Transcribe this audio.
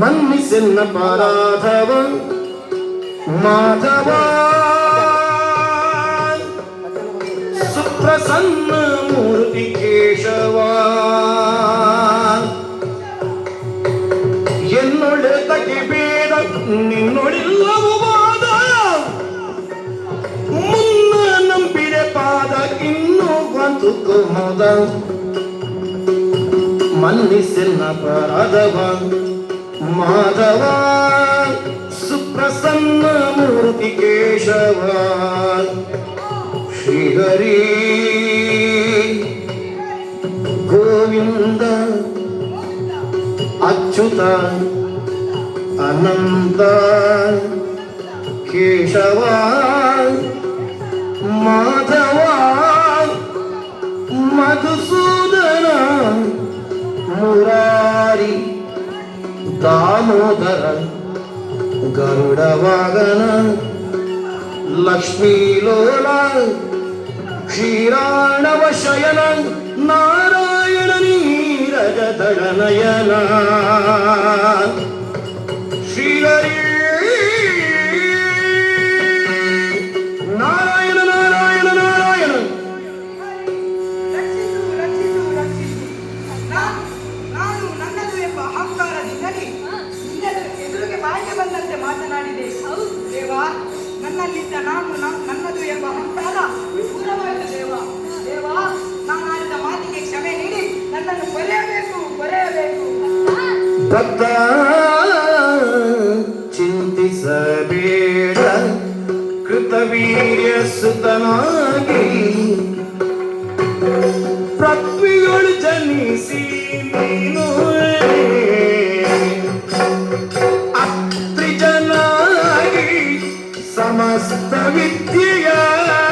ಮನ್ಮಿಸೆನ್ನ ಪಾರಾಧವ ಮಾಧವ ಸುಪ್ರಸನ್ನ ಮೂರ್ತಿ ಕೇಶವ ಎನ್ನೊಡೆ ತಗಿ ನಿನ್ನೊಳಿಲ್ಲ. ಬಂತು ಕುಮುದ ಮನ್ನಿಸಿನ ಪರದವ ಮಾಧವ ಸುಪ್ರಸನ್ನ ಮೂರ್ತಿ ಕೇಶವ ಶ್ರೀಹರಿ ಗೋವಿಂದ ಅಚ್ಯುತ ಅನಂತ ಕೇಶವ ದಾಮೋದರ ಗರುಡವಾಗನ ಲಕ್ಷ್ಮೀಲೋಲ ಕ್ಷೀರಾಣವ ಶಯನ ನಾರಾಯಣ ನೀರಜದಳ ನಯನ ಶ್ರೀಹರಿ ಬಂದಂತೆ ಮಾತನಾಡಿದೆ. ದೇವ, ನನ್ನಲ್ಲಿದ್ದ ನಾನು ನನ್ನದು ಎಂಬ ಅಹಂಕಾರ ದೂರವಾಯಿತು ದೇವ. ದೇವ, ನಾನು ಆಡಿದ ಮಾತಿಗೆ ಕ್ಷಮೆ ನೀಡಿ ನನ್ನನ್ನು ಬರೆಯಬೇಕು ಕೊರೆಯಬೇಕು ದತ್ತ ಚಿಂತಿಸಬೇಡ. Kritavirya ಸುತನಾಗಿ Sama Samitya